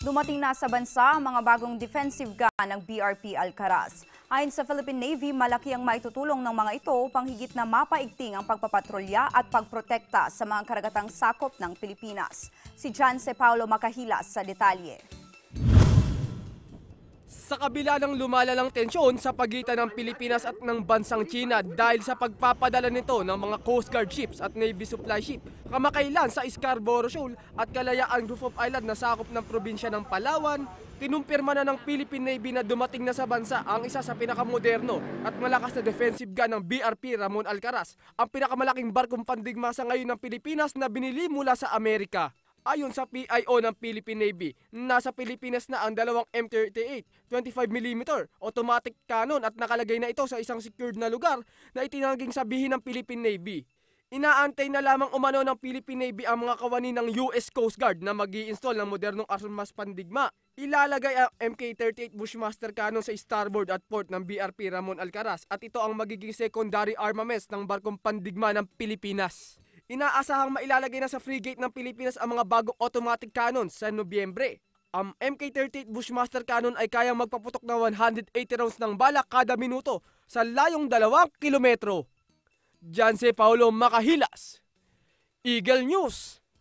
Dumating na sa bansa ang mga bagong defensive gun ng BRP Alcaraz. Ayon sa Philippine Navy, malaki ang maitutulong ng mga ito upang higit na mapaigting ang pagpapatrolya at pagprotekta sa mga karagatang sakop ng Pilipinas. Si John C. Paulo Makahilas sa detalye. Sa kabila ng lumalalang tensyon sa pagitan ng Pilipinas at ng bansang China dahil sa pagpapadala nito ng mga Coast Guard ships at Navy supply ship, kamakailan sa Scarborough Shoal at Kalayaan Group of Island na sakop ng probinsya ng Palawan, kinumpirma na ng Philippine Navy na dumating na sa bansa ang isa sa pinakamoderno at malakas na defensive gun ng BRP Ramon Alcaraz, ang pinakamalaking barkong pandigma sa ngayon ng Pilipinas na binili mula sa Amerika. Ayon sa PIO ng Philippine Navy, nasa Pilipinas na ang dalawang M38 25mm automatic cannon at nakalagay na ito sa isang secured na lugar na itinangging sabihin ng Philippine Navy. Inaantay na lamang umano ng Philippine Navy ang mga kawani ng US Coast Guard na mag install ng modernong armas pandigma. Ilalagay ang MK-38 Bushmaster cannon sa starboard at port ng BRP Ramon Alcaraz at ito ang magiging secondary armaments ng barkong pandigma ng Pilipinas. Inaasahang mailalagay na sa frigate ng Pilipinas ang mga bagong automatic cannons sa Nobyembre. Ang MK-38 Bushmaster cannon ay kayang magpaputok ng 180 rounds ng bala kada minuto sa layong 2 kilometro. Jan C. Paulo Makahilas, Eagle News.